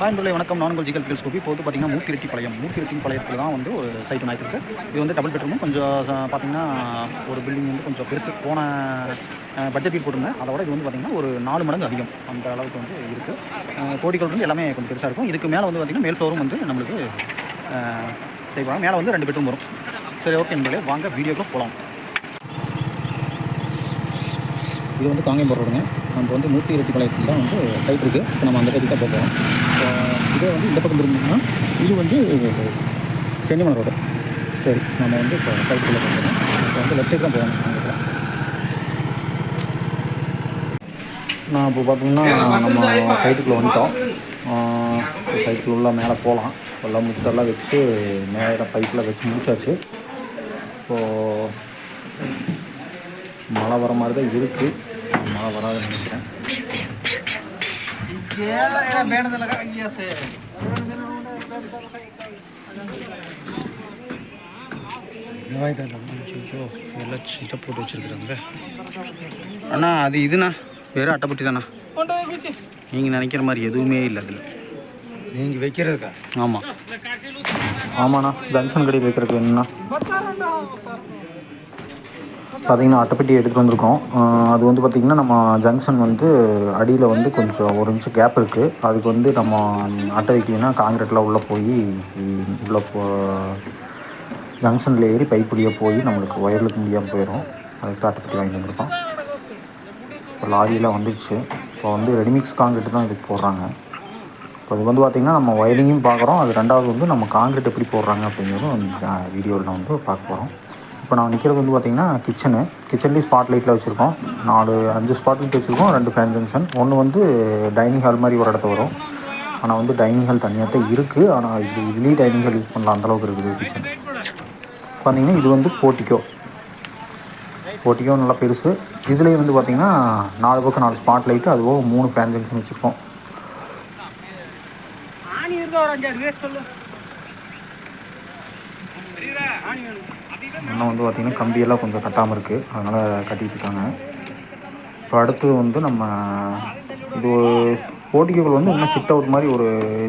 Hi வணக்கம். நான் உங்கள் ஜிகல் பிஎல் ஸ்கோபி இப்போ வந்து பார்த்தீங்கன்னா மூக்கிரெட்டி பாளையம் மூக்கிரெட்டி பாளையத்தில் தான் வந்து ஒரு சைட் ஒன்று ஆகிருக்கு இது வந்து டபுள் பெட்ரூமும் கொஞ்சம் பார்த்திங்கன்னா பார்த்தீங்கன்னா ஒரு பில்டிங் வந்து கொஞ்சம் பெருசு. போன பட்ஜெட்டில் போட்டிருந்தேன். அதோட இது வந்து பார்த்திங்கன்னா ஒரு நாலு மடங்கு அதிகம். அந்த அளவுக்கு வந்து இருக்குது கோடிகள் வந்து எல்லாமே கொஞ்சம் பெருசாக இருக்கும். இதுக்கு மேலே வந்து பார்த்தீங்கன்னா மேல் ஃப்ளோரும் வந்து நம்மளுக்கு செய்வாங்க. மேலே வந்து ரெண்டு பெட்ரூம் வரும். சரி ஓகே நண்பர்களே. வாங்க வீடியோக்கு போகலாம் இது வந்து காங்கேயம் ரோடுங்க நம்ம வந்து நூற்றி இருபத்தி பாளையத்தில் தான் வந்து சைட் இருக்குது இப்போ நம்ம அந்த சைட்டுக்கு தான் போக போகிறோம் இதே வந்து இந்த பக்கம் இருந்தோம்னா இது வந்து சென்னிமலை ரோடு சரி நம்ம வந்து இப்போ சைட்டுக்குள்ளே போகிறோம் இப்போ வந்து லெஃப்ட் சைடு தான் போகணும். நான் இப்போ பார்த்தீங்கன்னா நம்ம சைட்டுக்குள்ளே வந்துட்டோம். சைட்டுக்குள்ள உள்ள மேலே போகலாம். எல்லாம் முத்தெல்லாம் வச்சு மேலே பைப்பில் வச்சு முடிச்சாச்சு. இப்போது மழை வர மாதிரி தான் இருக்குது மழை வராதுன்னு நினைக்கிறேன். எல்லாம் போட்டு வச்சுருக்குறாங்க அண்ணா அது இதுண்ணா. வெறும் அட்டைப்பட்டி தாண்ணா. நீங்கள் நினைக்கிற மாதிரி எதுவுமே இல்லை அதில். நீங்கள் வைக்கிறதுக்கா? ஆமாம் ஆமாண்ணா ஜங்ஷன் கடையில் வைக்கிறதுக்கு என்னண்ணா பார்த்திங்கன்னா அட்டைப்பெட்டி எடுத்துகிட்டு வந்திருக்கோம். அது வந்து பார்த்திங்கன்னா நம்ம ஜங்ஷன் வந்து அடியில் வந்து கொஞ்சம் ஒரு நிமிஷம் கேப் இருக்குது அதுக்கு வந்து நம்ம அட்டை வைக்கலைன்னா காங்கிரீட்டில் உள்ளே போய் உள்ளே போ ஜங்ஷனில் ஏறி பைப்புடியே போய் நம்மளுக்கு ஒயர்லுக்கு முடியாமல் போயிடும் அதுக்கு தான் அட்டைப்பெட்டி வாங்கிட்டு வந்திருக்கோம். இப்போ லாரியெலாம் வந்துடுச்சு இப்போ வந்து ரெடிமிக்ஸ் காங்கிரீட் தான் இதுக்கு போடுறாங்க. இப்போ இது வந்து பார்த்திங்கன்னா நம்ம ஒயரிங்கும் பார்க்குறோம் அது ரெண்டாவது வந்து நம்ம காங்கிரீட் எப்படி போடுறாங்க அப்படிங்கிறதும் வீடியோவில் வந்து பார்க்க போகிறோம் இப்போ நான் நிற்கிறது வந்து பார்த்திங்கன்னா கிச்சனு. கிச்சன்லேயும் ஸ்பாட் லைட்டில் வச்சுருக்கோம். நாலு அஞ்சு ஸ்பாட் லைட் வச்சுருக்கோம். ரெண்டு ஃபேன் ஜங்ஷன் ஒன்று வந்து டைனிங் ஹால் மாதிரி ஒரு இடத்த வரும். ஆனால் வந்து டைனிங் ஹால் தனியாக தான் இருக்குது ஆனால் இது இதுலேயும் டைனிங் ஹால் யூஸ் பண்ணலாம். அந்தளவுக்கு இருக்குது கிச்சன் பார்த்திங்கன்னா இது வந்து போட்டிக்கோ போட்டிக்கோ நல்லா பெருசு. இதுலேயே வந்து பார்த்திங்கன்னா நாலு பக்கம் நாலு ஸ்பாட் லைட்டு அதுவும் மூணு ஃபேன் ஜங்ஷன் வச்சுருக்கோம். இன்னும் வந்து பார்த்திங்கன்னா கம்பியெல்லாம் கொஞ்சம் கட்டாமல் இருக்குது அதனால் கட்டிகிட்ருக்காங்க இருக்காங்க. இப்போ அடுத்தது வந்து நம்ம இது ஒரு போட்டிகள் வந்து இன்னும் சிட் அவுட் மாதிரி ஒரு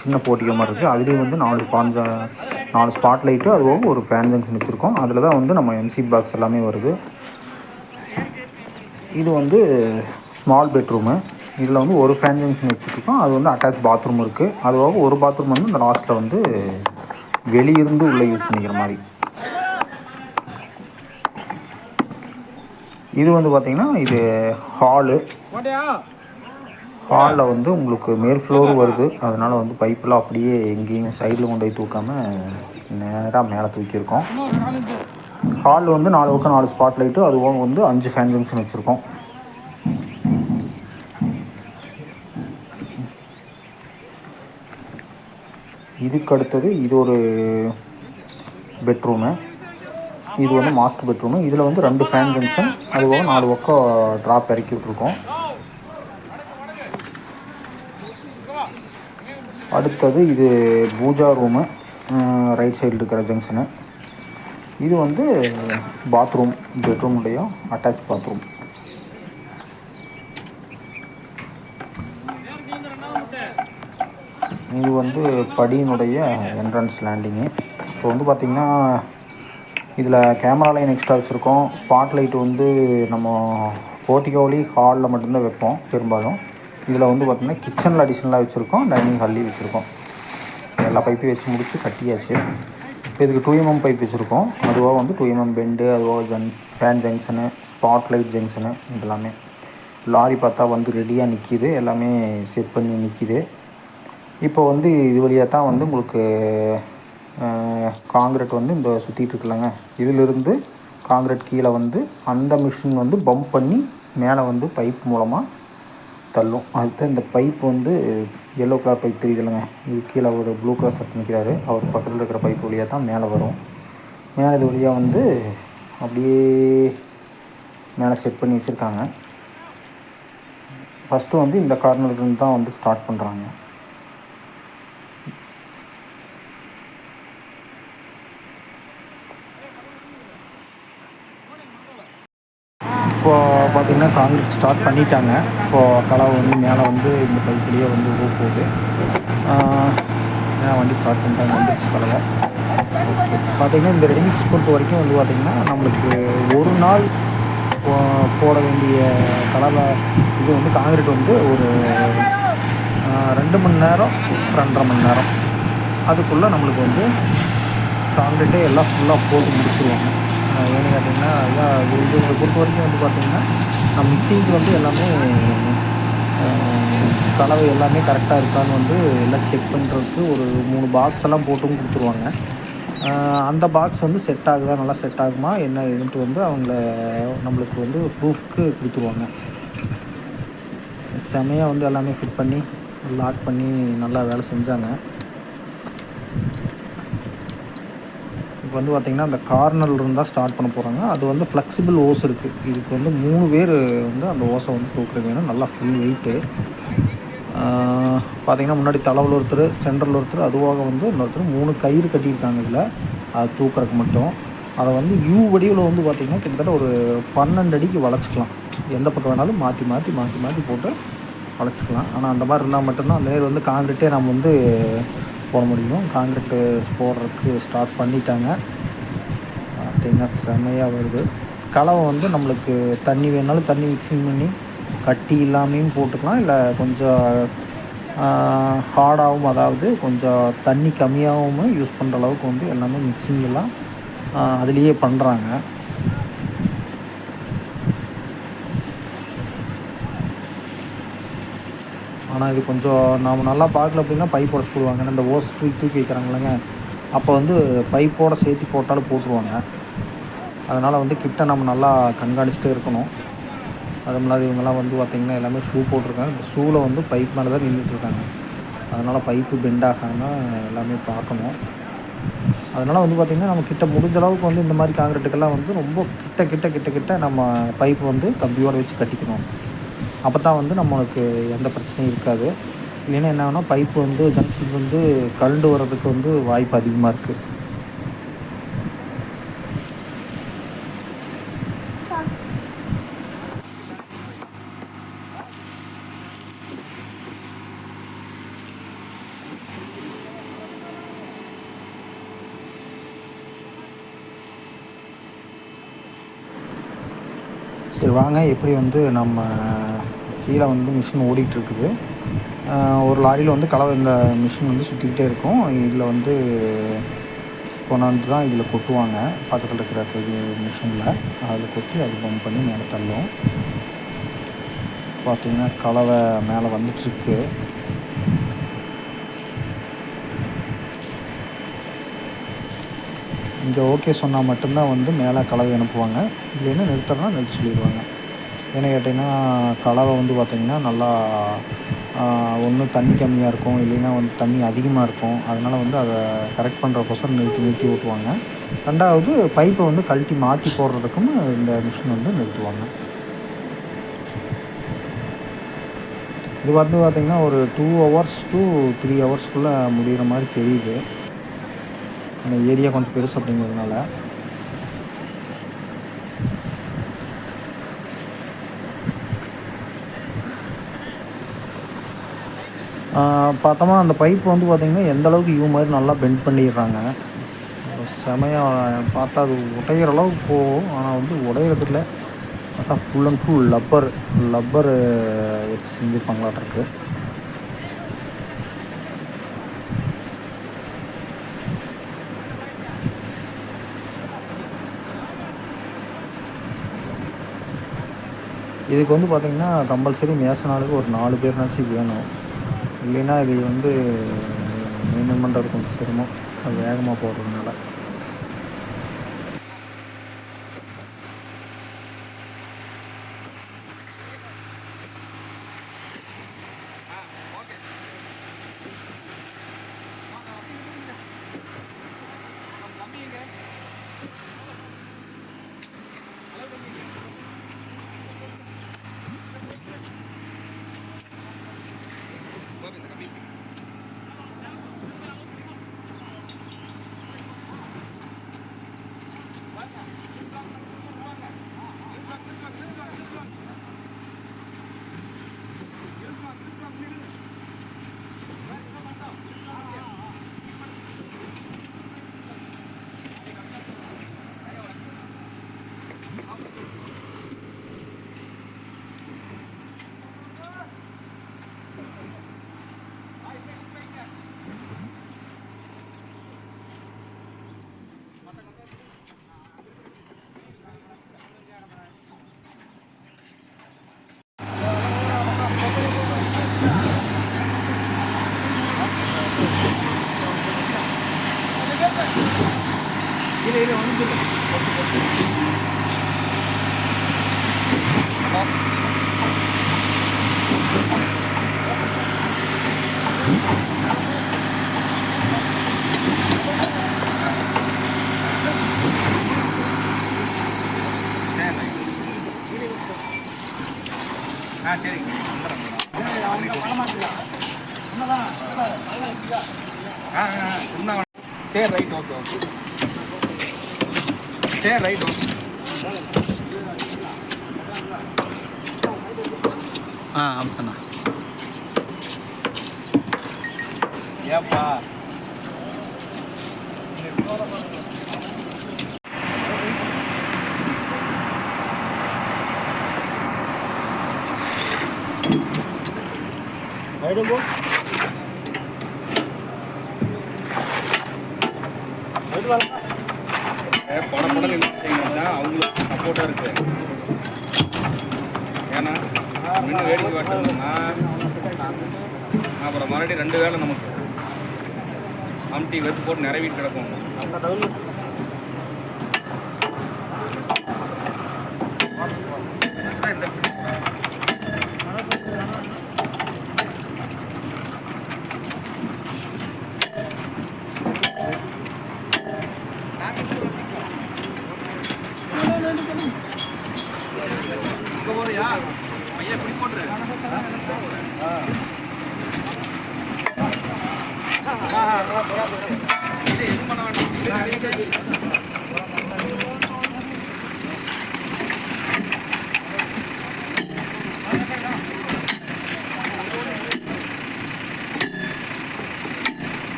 சின்ன போட்டிகை மாதிரி இருக்குது அதுலேயும் வந்து நாலு ஃபான்ஸ் நாலு ஸ்பாட் லைட்டு அதுவும் ஒரு ஃபேன் ஜங்ஷன் வச்சுருக்கோம். அதில் தான் வந்து நம்ம எம்சி பாக்ஸ் எல்லாமே வருது. இது வந்து ஸ்மால் பெட்ரூமு இதில் வந்து ஒரு ஃபேன் ஜங்ஷன் வச்சுருக்கோம் அது வந்து அட்டாச் பாத்ரூம் இருக்குது அதுவாக ஒரு பாத்ரூம் வந்து இந்த லாஸ்ட்டில் வந்து வெளியிருந்து உள்ளே யூஸ் பண்ணிக்கிற மாதிரி. இது வந்து பார்த்திங்கன்னா இது ஹாலு. ஹாலில் வந்து உங்களுக்கு மேல் ஃப்ளோர் வருது. அதனால் வந்து பைப்பெலாம் அப்படியே எங்கேயும் சைடில் கொண்டு போய் தூக்காமல் நேராக மேலே தூக்கியிருக்கோம். ஹாலில் வந்து நாலு பக்கம் நாலு ஸ்பாட் லைட்டு அதுவும் வந்து அஞ்சு ஃபேன் ஜங்ஷன் வச்சுருக்கோம். இதுக்கு அடுத்தது இது ஒரு பெட்ரூமு இது வந்து மாஸ்டர் பெட்ரூமு. இதில் வந்து ரெண்டு ஃபேன் ஜங்ஷன் அதுபோக நாலு பக்கம் ட்ராப் இறக்கி விட்ருக்கோம் அடுத்தது இது பூஜா ரூமு ரைட் சைடில் இருக்கிற ஜங்ஷனு இது வந்து பாத்ரூம் பெட்ரூமுடைய அட்டாச் பாத்ரூம் இது வந்து படியினுடைய என்ட்ரன்ஸ் லேண்டிங்கு இப்போ வந்து பார்த்திங்கன்னா இதில் கேமரா லைன் எக்ஸ்ட்ரா வச்சுருக்கோம். ஸ்பாட் லைட் வந்து நம்ம போர்ட்டிகோலி ஹாலில் மட்டும்தான் வைப்போம் பெரும்பாலும். இதில் வந்து பார்த்திங்கன்னா கிச்சனில் அடிஷ்னலாக வச்சுருக்கோம் டைனிங் ஹால்லையும் வச்சுருக்கோம். எல்லா பைப்பையும் வச்சு முடிச்சு கட்டியாச்சு. இப்போ இதுக்கு டூ எம்எம் பைப் வச்சுருக்கோம். அதுவாக வந்து டூ எம்எம் பெண்டு அதுவாக ஜங் fan junction spot light junction இதெல்லாமே. லாரி பார்த்தா வந்து ரெடியாக நிற்கிது எல்லாமே செட் பண்ணி நிற்கிது இப்போ வந்து இது வழியாக தான் வந்து உங்களுக்கு காங்கிரட் வந்து இந்த சுற்றிட்டு இருக்குல்லங்க. இதிலிருந்து காங்கிரட் கீழே வந்து அந்த மிஷின் வந்து பம்ப் பண்ணி மேலே வந்து பைப் மூலமாக தள்ளும். அடுத்து இந்த பைப் வந்து எல்லோ கலர் பைப் தெரியுதுல்லங்க. இது கீழே ஒரு ப்ளூ கலர் சட் நிற்கிறாரு அவர் பக்கத்தில் இருக்கிற பைப் வழியாக தான் மேலே வரும். மேலே இது வழியாக வந்து அப்படியே மேலே செட் பண்ணி வச்சுருக்காங்க. ஃபஸ்ட்டு வந்து இந்த கார்னர்லேருந்து தான் வந்து ஸ்டார்ட் பண்ணுறாங்க இப்போது பார்த்திங்கன்னா காங்கிரீட் ஸ்டார்ட் பண்ணிட்டாங்க. இப்போது கலவை வந்து மேலே வந்து இந்த பைப்பிலேயே வந்து ஊ போகுது. வண்டி ஸ்டார்ட் பண்ணிட்டாங்க? வந்துருச்சு கலவை. ஓகே பார்த்திங்கன்னா இந்த ரெடிமிக்ஸ் பொறுத்த வரைக்கும் வந்து பார்த்திங்கன்னா நம்மளுக்கு ஒரு நாள் போட வேண்டிய கலவை இது வந்து காங்கிரீட் வந்து ஒரு ரெண்டு மணி நேரம் ரெண்டரை மணி நேரம். அதுக்குள்ளே நம்மளுக்கு வந்து காங்கிரீட்டே எல்லாம் ஃபுல்லாக போட்டு முடிச்சிருவாங்க. ஏன்னு கேட்டிங்கன்னா அதான் இது பொறுத்த வரைக்கும் வந்து பார்த்திங்கன்னா நம்ம மிக்சிங்க்கு வந்து எல்லாமே கலவை எல்லாமே கரெக்டாக இருக்கான்னு வந்து எல்லாம் செக் பண்ணுறதுக்கு ஒரு மூணு பாக்ஸ் எல்லாம் போட்டும் கொடுத்துருவாங்க. அந்த பாக்ஸ் வந்து செட் ஆகுதா நல்லா செட் ஆகுமா என்ன இதுன்ட்டு வந்து அவங்கள நம்மளுக்கு வந்து ப்ரூஃப்க்கு கொடுத்துருவாங்க. செமையாக வந்து எல்லாமே ஃபிட் பண்ணி லாக் பண்ணி நல்லா வேலை செஞ்சாங்க. இப்போ வந்து பார்த்திங்கன்னா அந்த கார்னரில் இருந்தால் ஸ்டார்ட் பண்ண போகிறாங்க அது வந்து ஃப்ளெக்சிபிள் ஓஸ் இருக்குது இதுக்கு வந்து மூணு பேர் வந்து அந்த ஓஸை வந்து தூக்குறது வேணும். நல்லா ஃபுல் வெயிட்டு பார்த்திங்கன்னா முன்னாடி தலைவில் ஒருத்தர் சென்டரில் ஒருத்தர் அதுவாக வந்து இன்னொருத்தர் மூணு கயிறு கட்டியிருக்காங்க இதில். அது தூக்குறதுக்கு மட்டும். அதை வந்து யூ வடிவில் வந்து பார்த்திங்கன்னா கிட்டத்தட்ட ஒரு பன்னெண்டு அடிக்கு வளைச்சிக்கலாம். எந்த பக்கம் வேணாலும் மாற்றி மாற்றி மாற்றி மாற்றி போட்டு வளைச்சிக்கலாம். ஆனால் அந்த மாதிரி இருந்தால் மட்டும்தான். அந்த நேர் வந்து காங்கிரீட்டே நம்ம வந்து போட முடியும். காங்கிரீட்டு போடுறதுக்கு ஸ்டார்ட் பண்ணிட்டாங்க. பார்த்திங்கன்னா செமையாக வருது. கலவை வந்து நம்மளுக்கு தண்ணி வேணாலும் தண்ணி மிக்சிங் பண்ணி கட்டி இல்லாமையும் போட்டுக்கலாம். இல்லை கொஞ்சம் ஹார்டாகவும் அதாவது கொஞ்சம் தண்ணி கம்மியாகவும் யூஸ் பண்ணுற அளவுக்கு வந்து எல்லாமே மிக்சிங் எல்லாம் அதுலேயே பண்ணுறாங்க ஆனால் இது கொஞ்சம் நாம் நல்லா பார்க்கல அப்படின்னா பைப் உடச்சு போடுவாங்க இந்த ஓஸ் தூக்கி தூக்கி வைக்கிறாங்களேங்க அப்போ வந்து பைப்போட சேர்த்து போட்டாலும் போட்டுருவாங்க. அதனால் வந்து கிட்ட நம்ம நல்லா கண்காணிச்சுட்டே இருக்கணும். அதுவும் இல்லாத இவங்கெல்லாம் வந்து பார்த்திங்கன்னா எல்லாமே ஷூ போட்டிருக்காங்க. இந்த ஷூவில் வந்து பைப் மேலே தான் நின்றுட்டு இருக்காங்க அதனால் பைப்பு பெண்ட் ஆகாமல் எல்லாமே பார்க்கணும். அதனால் வந்து பார்த்திங்கன்னா நம்ம கிட்ட முடிஞ்ச அளவுக்கு வந்து இந்த மாதிரி காங்கிரீட்டுக்கெல்லாம் வந்து ரொம்ப கிட்ட கிட்ட கிட்ட கிட்ட நம்ம பைப் வந்து கம்பியோடு வச்சு கட்டிக்கணும். அப்போ தான் வந்து நம்மளுக்கு எந்த பிரச்சனையும் இருக்காது. இல்லைன்னா என்ன ஆகுனா பைப்பு வந்து ஜங்ஷன் வந்து கழுண்டு வர்றதுக்கு வந்து வாய்ப்பு அதிகமாக இருக்குது சரி வாங்க. எப்படி வந்து நம்ம கீழே வந்து மிஷின் ஓடிட்டுருக்குது ஒரு லாரியில் வந்து கலவை இந்த மிஷின் வந்து சுற்றிக்கிட்டே இருக்கும். இதில் வந்து கொண்டாந்து தான் இதில் கொட்டுவாங்க. பக்கத்தில் இருக்கிற இது மிஷினில். அதில் கொட்டி அது பம்ப் பண்ணி மேலே தள்ளும் பார்த்தீங்கன்னா கலவை மேலே வந்துட்டுருக்கு இங்கே ஓகே சொன்னால் மட்டும்தான் வந்து மேலே கலவை அனுப்புவாங்க. இல்லைன்னா நிறுத்தனா நிறுத்தி சொல்லிடுவாங்க. ஏன்னு கேட்டிங்கன்னா கலவை வந்து பார்த்திங்கன்னா நல்லா ஒன்று தண்ணி கம்மியாக இருக்கும் இல்லைன்னா வந்து தண்ணி அதிகமாக இருக்கும். அதனால் வந்து அதை கரெக்ட் பண்ணுறக்கோசரம் நிறுத்தி நிறுத்தி ஓட்டுவாங்க ரெண்டாவது பைப்பை வந்து கழட்டி மாற்றி போடுறதுக்கும் இந்த மிஷின் வந்து நிறுத்துவாங்க. இது வந்து பார்த்திங்கன்னா ஒரு டூ ஹவர்ஸ் டூ த்ரீ ஹவர்ஸ்க்குள்ளே முடிகிற மாதிரி தெரியுது. அந்த ஏரியா கொஞ்சம் பெருசு அப்படிங்கிறதுனால. பார்த்தோமா அந்த பைப் வந்து பார்த்திங்கன்னா எந்த அளவுக்கு மாதிரி நல்லா பெண்ட் பண்ணிடுறாங்க. செமையாக பார்த்தா அது உடையிற அளவுக்கு போகும். ஆனால் வந்து உடையிறதில்ல பார்த்தா full and full rubber rubber வச்சு செஞ்சுருப்பாங்களாட்டிருக்கு இதுக்கு வந்து பார்த்திங்கன்னா கம்பல்சரி மேசனாளுக்கு ஒரு நாலு பேர்னாச்சும் வேணும். இல்லைன்னா இது வந்து மெயின்டைன் பண்ணுறது கொஞ்சம் சிரமம் அது வேகமாக போடுறதுனால ஆ சரி ஆ ஆ என்ன சரி ரைட் ஓகே ஓகே சரி ரைட் ஓகே ஆ அப்படிண்ணா ஏப்பா பட படம் இல்லைன்னா அவங்களுக்கு சப்போர்ட்டாக இருக்கு. ஏன்னா நின்று வேடிக்கை காட்டணும்னா அப்புறம் மறுபடியும் ரெண்டு வேலை நமக்கு அம்டி வெத்து போட்டு நிறைவிட்டு கிடக்கும்.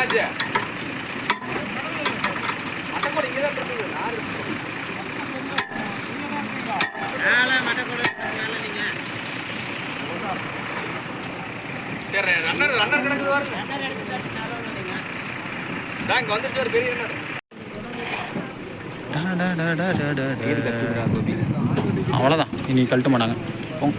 என்னாச்சு? அட்டை இங்கே தான் இருக்குது நாலு சரி ரன்னர் ரன்னர் கிடக்குது பாருங்க. தான் இங்கே வந்துருச்சு ஒரு பெரிய ரன்னர் அவ்வளோதான் இனி கழட்ட மாட்டாங்க. போங்க.